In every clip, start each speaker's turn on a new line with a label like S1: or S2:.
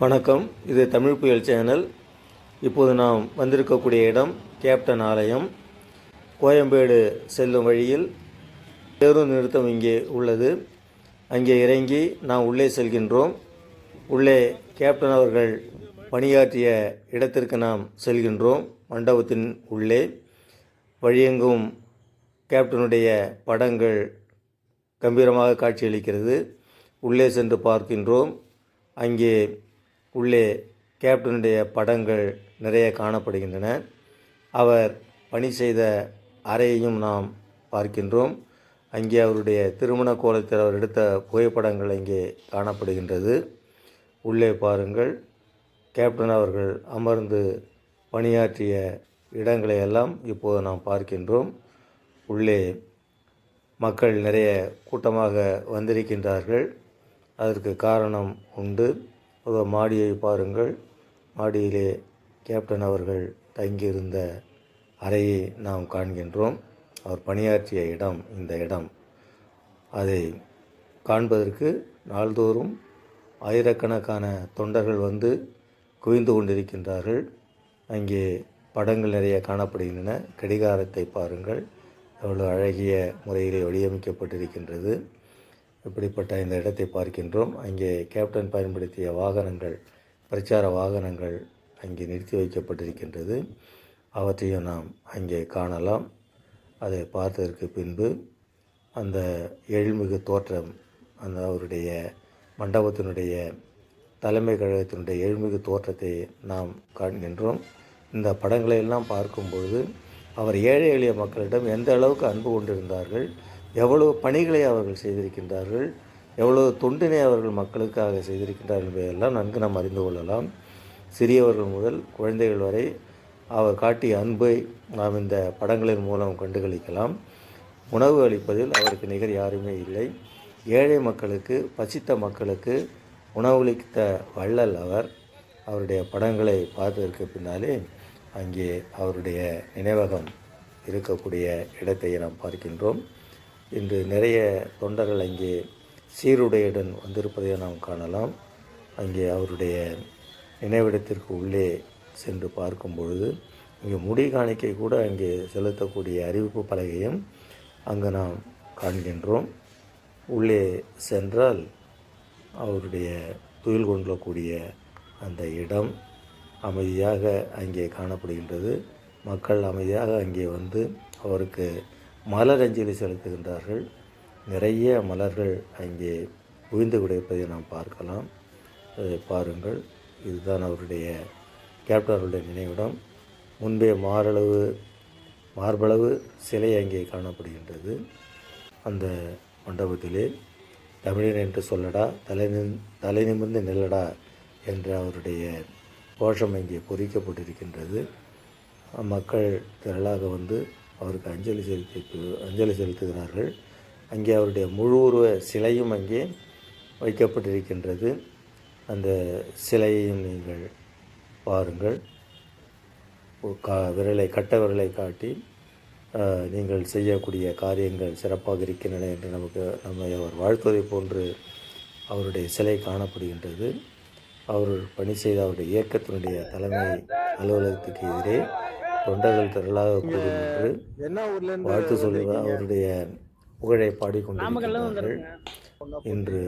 S1: வணக்கம். இது தமிழ் புயல் சேனல். இப்போது நாம் வந்திருக்கக்கூடிய இடம் கேப்டன் ஆலயம். கோயம்பேடு செல்லும் வழியில் பேருந்து நிறுத்தம் இங்கே உள்ளது. அங்கே இறங்கி நாம் உள்ளே செல்கின்றோம். உள்ளே கேப்டன் அவர்கள் பணியாற்றிய இடத்திற்கு நாம் செல்கின்றோம். மண்டபத்தின் உள்ளே. வழியெங்கும் கேப்டனுடைய படங்கள் கம்பீரமாக காட்சியளிக்கிறது. உள்ளே சென்று பார்க்கின்றோம். அங்கே உள்ளே கேப்டனுடைய படங்கள் நிறைய காணப்படுகின்றன. அவர் பணி செய்த அறையையும் நாம் பார்க்கின்றோம். அங்கே அவருடைய திருமண கோலத்தில் அவர் எடுத்த புகைப்படங்கள் அங்கே காணப்படுகின்றது. உள்ளே பாருங்கள். கேப்டன் அவர்கள் அமர்ந்து பணியாற்றிய இடங்களை எல்லாம் இப்போது நாம் பார்க்கின்றோம். உள்ளே மக்கள் நிறைய கூட்டமாக வந்திருக்கின்றார்கள். அதற்கு காரணம் உண்டு. ஒரு மாடியை பாருங்கள். மாடியிலே கேப்டன் அவர்கள் தங்கியிருந்த அறையை நாம் காண்கின்றோம். அவர் பணியாற்றிய இடம் இந்த இடம். அதை காண்பதற்கு நாள்தோறும் ஆயிரக்கணக்கான தொண்டர்கள் வந்து குவிந்து கொண்டிருக்கின்றார்கள். அங்கே படங்கள் நிறைய காணப்படுகின்றன. கடிகாரத்தை பாருங்கள். எவ்வளோ அழகிய முறையில் வடிவமைக்கப்பட்டிருக்கின்றது. இப்படிப்பட்ட இந்த இடத்தை பார்க்கின்றோம்? அங்கே கேப்டன் பயன்படுத்திய வாகனங்கள் பிரச்சார வாகனங்கள் அங்கே நிறுத்தி வைக்கப்பட்டிருக்கின்றது. அவற்றையும் நாம் அங்கே காணலாம். அதை பார்த்ததற்கு பின்பு அந்த எழில்மிகு தோற்றம் அந்த அவருடைய மண்டபத்தினுடைய தலைமை கழகத்தினுடைய எழுமிகு தோற்றத்தை நாம் காண்கின்றோம். இந்த படங்களை எல்லாம் பார்க்கும்பொழுது அவர் ஏழை எளிய மக்களிடம் எந்த அளவுக்கு அன்பு கொண்டிருந்தார்கள் எவ்வளவு பணிகளை அவர்கள் செய்திருக்கின்றார்கள் எவ்வளவு தொண்டினை அவர்கள் மக்களுக்காக செய்திருக்கின்றார்கள் என்பதையெல்லாம் நன்கு நாம் அறிந்து கொள்ளலாம். சிறியவர்கள் முதல் குழந்தைகள் வரை அவர் காட்டிய அன்பை நாம் இந்த படங்களின் மூலம் கண்டுகளிக்கலாம். உணவு அளிப்பதில் அவருக்கு நிகர் யாருமே இல்லை. ஏழை மக்களுக்கு பசித்த மக்களுக்கு உணவளித்த வள்ளல் அவர் அவருடைய படங்களை பார்த்ததற்கு பின்னாலே அங்கே அவருடைய நினைவகம் இருக்கக்கூடிய இடத்தை நாம் பார்க்கின்றோம். இன்று நிறைய தொண்டர்கள் அங்கே சீருடையுடன் வந்திருப்பதை நாம் காணலாம். அங்கே அவருடைய நினைவிடத்திற்கு உள்ளே சென்று பார்க்கும் பொழுது இங்கே முடி காணிக்கை கூட அங்கே செலுத்தக்கூடிய அறிவிப்பு பலகையும் அங்கே நாம் காண்கின்றோம். உள்ளே சென்றால் அவருடைய துயில் கொண்டக்கூடிய அந்த இடம் அமைதியாக அங்கே காணப்படுகின்றது. மக்கள் அமைதியாக அங்கே வந்து அவருக்கு மலர் அஞ்சலி செலுத்துகின்றார்கள். நிறைய மலர்கள் அங்கே உயிர்ந்து கிடப்பதை நாம் பார்க்கலாம். அதை பாருங்கள். இதுதான் அவருடைய கேப்டன் அவருடைய நினைவிடம். முன்பே மாரளவு மார்பளவு சிலை அங்கே காணப்படுகின்றது. அந்த மண்டபத்திலே தமிழன் என்று சொல்லடா தலை நின் தலை நிமிர்ந்து நில்லடா என்ற அவருடைய கோஷம் இங்கே பொறிக்கப்பட்டிருக்கின்றது. மக்கள் திரளாக வந்து அவருக்கு அஞ்சலி செலுத்தி அஞ்சலி செலுத்துகிறார்கள். அங்கே அவருடைய முழு உருவ சிலையும் அங்கே வைக்கப்பட்டிருக்கின்றது. அந்த சிலையையும் நீங்கள் பாருங்கள். கா விரலை கட்ட விரலை காட்டி நீங்கள் செய்யக்கூடிய காரியங்கள் சிறப்பாக இருக்கின்றன என்று நமக்கு நம்மை அவர் வாழ்த்துவதை போன்று அவருடைய சிலை காணப்படுகின்றது. அவர் பணி செய்த அவருடைய இயக்கத்தினுடைய தலைமை அலுவலகத்துக்கு எதிரே தொண்டர்கள் திரளாக கூடும் என்று
S2: என்ன ஊர்ல இருந்து
S1: வாழ்த்து சொல்லுவ அவருடைய புகழை பாடிக்கொண்டிருக்கிறார்கள் இன்று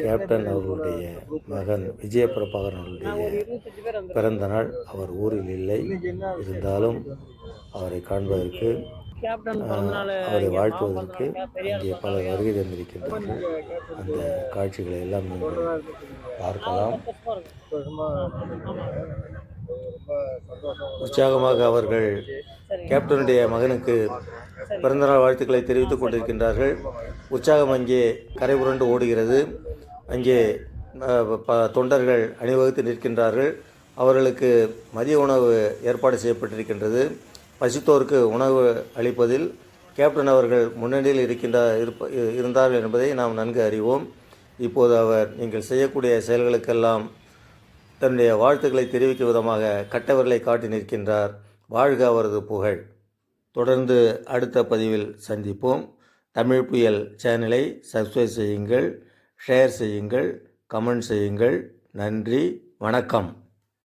S1: கேப்டன் அவர்களுடைய மகன் விஜய பிரபாகரன் அவருடைய பிறந்த நாள் அவர் ஊரில் இல்லை. இருந்தாலும் அவரை காண்பதற்கு அவரை வாழ்த்துவதற்கு இங்கே பலர் வருகை தந்திருக்கின்றார்கள். அந்த காட்சிகளை எல்லாம் நீங்கள் பார்க்கலாம். உற்சாகமாக அவர்கள் கேப்டனுடைய மகனுக்கு பிறந்தநாள் வாழ்த்துக்களை தெரிவித்துக் கொண்டிருக்கின்றார்கள். உற்சாகம் அங்கே கரை புரண்டு ஓடுகிறது. அங்கே தொண்டர்கள் அணிவகுத்து நிற்கின்றார்கள். அவர்களுக்கு மதிய உணவு ஏற்பாடு செய்யப்பட்டிருக்கின்றது. பசித்தோருக்கு உணவு அளிப்பதில் கேப்டன் அவர்கள் முன்னணியில் இருக்கின்ற இருப்ப இருந்தார்கள் என்பதை நாம் நன்கு அறிவோம். இப்போது அவர் நீங்கள் செய்யக்கூடிய செயல்களுக்கெல்லாம் தன்னுடைய வாழ்த்துக்களை தெரிவிக்கும் விதமாக கட்டவர்களை காட்டி நிற்கின்றார். வாழ்க அவரது புகழ். தொடர்ந்து அடுத்த பதிவில் சந்திப்போம். தமிழ் புயல் சேனலை சப்ஸ்கிரைப் செய்யுங்கள் ஷேர் செய்யுங்கள் கமெண்ட் செய்யுங்கள். நன்றி வணக்கம்.